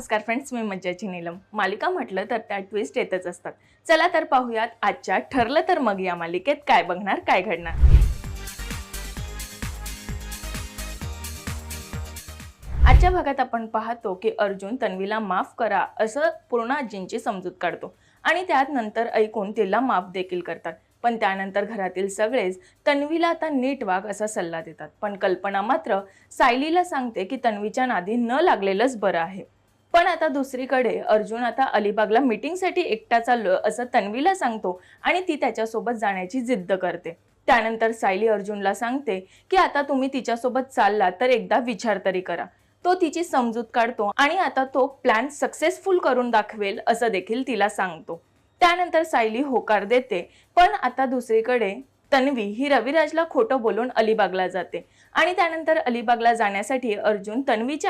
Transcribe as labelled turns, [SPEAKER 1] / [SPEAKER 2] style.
[SPEAKER 1] नमस्कार फ्रेंड्स मी मज्जाची नीलम. मालिका म्हटलं तर त्या ट्विस्ट येतच असतात. चला तर पाहूयात आजच्या ठरलं तर मग या मालिकेत काय बघणार काय घडणार. आजच्या भागात आपण पाहतो की अर्जुन तन्वीला माफ करा असं पूर्ण आजींची समजूत काढतो. आणि त्यात नंतर ऐकून तिला माफ देखील करतात. पण त्यानंतर घरातील सगळेच तन्वीला आता नीट वाघ असा सल्ला देतात. पण कल्पना मात्र सायलीला सांगते की तन्वीच्या नादी न लागलेलंच बरं आहे. पण आता दुसरीकडे अर्जुन आता अलिबागला मीटिंगसाठी एकटा चाललो असं तन्वीला सांगतो आणि ती त्याच्यासोबत जाण्याची जिद्द करते. त्यानंतर सायली अर्जुनला सांगते की आता तुम्ही तिच्यासोबत चालला तर एकदा विचार तरी करा. तो तिची समजूत काढतो आणि आता तो प्लॅन सक्सेसफुल करून दाखवेल असं देखील तिला सांगतो. त्यानंतर सायली होकार देते पण आता दुसरीकडे तन्वी ही रविराजला खोटं बोलून अलिबागला जाते आणि त्यानंतर अलिबागला जाण्यासाठी अर्जुन तन्वीच्या